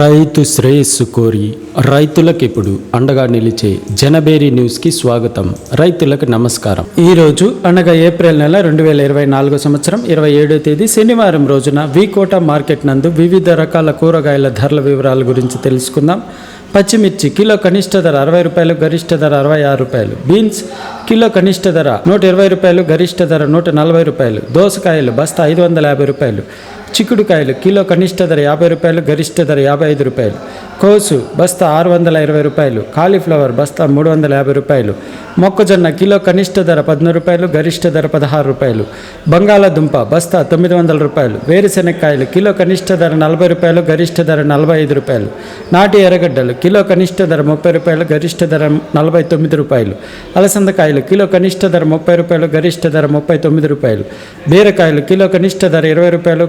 రైతు శ్రేయస్సు కోరి రైతులకు ఇప్పుడు అండగా నిలిచే జనబేరి న్యూస్కి స్వాగతం. రైతులకు నమస్కారం. ఈ రోజు అనగా ఏప్రిల్ నెల రెండు వేల ఇరవై నాలుగో సంవత్సరం ఇరవై ఏడో తేదీ శనివారం రోజున వికోట మార్కెట్ నందు వివిధ రకాల కూరగాయల ధరల వివరాల గురించి తెలుసుకుందాం. పచ్చిమిర్చి కిలో కనిష్ట ధర అరవై రూపాయలు గరిష్ట ధర అరవై ఆరు రూపాయలు. బీన్స్ కిలో కనిష్ట ధర నూట ఇరవై రూపాయలు గరిష్ట ధర నూట నలభై రూపాయలు. దోసకాయలు బస్తా ఐదు వందల యాభై రూపాయలు. చిక్కుడుకాయలు కిలో కనిష్ట ధర యాభై రూపాయలు గరిష్ట ధర యాభై ఐదు రూపాయలు. కోసు బస్తా ఆరు వందల ఇరవై రూపాయలు. కాలీఫ్లవర్ బస్తా మూడు వందల యాభై రూపాయలు. మొక్కజొన్న కిలో కనిష్ట ధర పద్నాలుగు రూపాయలు గరిష్ట ధర పదహారు రూపాయలు. బంగాళాదుంప బస్తా తొమ్మిది వందల రూపాయలు వేరుశెనక్కాయలు కిలో కనిష్ట ధర నలభై రూపాయలు గరిష్ట ధర నలభై ఐదు రూపాయలు. నాటి ఎర్రగడ్డలు కిలో కనిష్ట ధర ముప్పై రూపాయలు గరిష్ట ధర నలభై తొమ్మిది రూపాయలు. అలసందకాయలు కిలో కనిష్ట ధర ముప్పై రూపాయలు గరిష్ట ధర ముప్పై తొమ్మిది రూపాయలు. బీరకాయలు కిలో కనిష్ట ధర ఇరవై రూపాయలు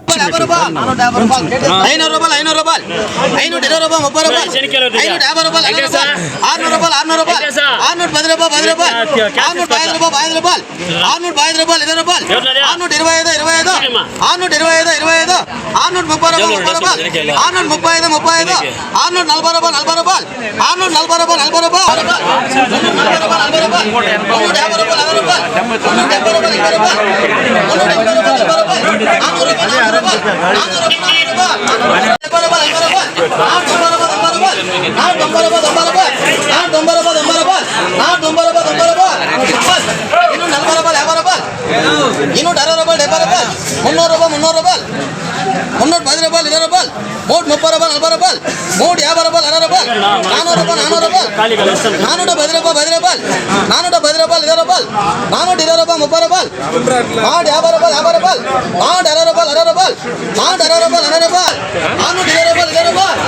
ఐనూరు రూపాయలు ఐనూరు రూపాయలు. ఐనూట ఇరవై రూపాయలు ముప్పై రూపాయలు. ఐనూట యాభై రూపాయలు అరవై రూపాయలు ఆరునూరు రూపాయలు ఆరునూరు రూపాయలు. ఆరునూట పది రూపాయలు పది రూపాయలు. ఆరునూట ఐదు రూపాయలు ఐదు రూపాయలు. ఆరునూట ఐదు రూపాయలు ఇరవై రూపాయలు. ఆరునూట ఇరవై ఐదు ఇరవై ఐదు. ఆరునూట ఇరవై ఐదు ఇరవై ఐదు. ఆరునూట ముప్పై రూపాయలు ముప్పై రూపాయలు. ఆరునూట ముప్పై ఐదు ముప్పై ఐదు. ఆరునూట నలభై రూపాయలు నలభై రూపాయలు. ఆరునూట నలభై రూపాయలు నలభై రూపాయలు. నలభై రూపాయలు నలభై రూపాయలు మున్నూట యాభై రూపాయలు యాభై రూపాయలు. మున్నూట డెబ్బై రూపాయలు ఇరవై రూపాయలు. మున్నూట ఎనభై రూపాయలు డెబ్బై రూపాయలు. నానూరు రూపాయలు నానూరు రూపాయలు నానూరు రూపాయలు నానూరు రూపాయలు డెబ్బై రూపాయలు. ఎనభై రూపాయలు నానూరు తొంభై రూపాయలు తొంభై రూపాయలు నానూరు తొంభై రూపాయలు తొంభై రూపాయలు నానూరు తొంభై రూపాయలు తొంభై రూపాయలు ఇన్నూరు నలభై రూపాయలు యాభై రూపాయలు ఇన్నూట అరవై రూపాయలు డెబ్బై రూపాయలు మున్నూరు రూపాయలు మున్నూరు రూపాయలు మున్నూట పది రూపాయలు ఇరవై రూపాయలు మూడు ముప్పై రూపాయలు నలభై రూపాయలు మూడు యాభై రూపాయలు అరవై రూపాయలు నానూరు రూపాయలు నానూరు రూపాయలు నానూట పది రూపాయలు పది రూపాయలు నానూట పది రూపాయలు ఇరవై రూపాయలు నానూట ఇరవై రూపాయలు ముప్పై రూపాయలు నాటు యాభై రూపాయలు యాభై రూపాయలు నాటు అరవై రూపాయలు అరవై రూపాయలు నాటు అరవై రూపాయలు అరవై రూపాయలు నానూట ఇరవై రూపాయలు ఇరవై రూపాయలు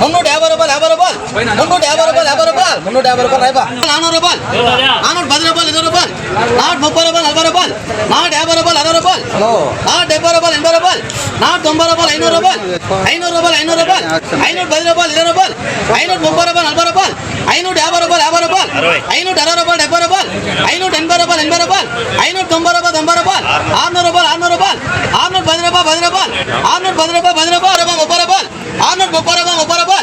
మున్నూట యాభై రూపాయలు యాభై రూపాయలు మున్నూట యాభై రూపాయలు యాభై రూపాయలు మున్నూట యాభై రూపాయలు రైబా నానూరు రూపాయలు నానూట పది రూపాయలు ఇరవై రూపాయలు నాటు నాటు యాభై రూపాయలు అరవై రూపాయలు. నాటు డెబ్బై రూపాయలు ఎనభై రూపాయలు. నాటు తొంభై రూపాయలు ఐనూరు రూపాయలు. ఐనూరు రూపాయలు ఐనూరు రూపాయలు. ఐనూట పది రూపాయలు ఇరవై రూపాయలు. ఐనూట ముప్పై రూపాయలు నలభై రూపాయలు. ఐనూట యాభై రూపాయలు యాభై రూపాయలు. ఐనూట అరవై రూపాయలు డెబ్బై రూపాయలు. ఐనూట ఎనభై రూపాయలు ఎనభై రూపాయలు. ఐనూట తొంభై రూపాయలు తొంభై రూపాయలు. ఆరునూరు రూపాయలు ఆరునూరు రూపాయలు. ఆరునూట పది రూపాయలు పది రూపాయలు. ఆరునూట పది రూపాయలు పది రూపాయలు రూపాయలు ముప్పై రూపాయలు. ఆరునూట ముప్పై రూపాయలు ముప్పై రూపాయలు.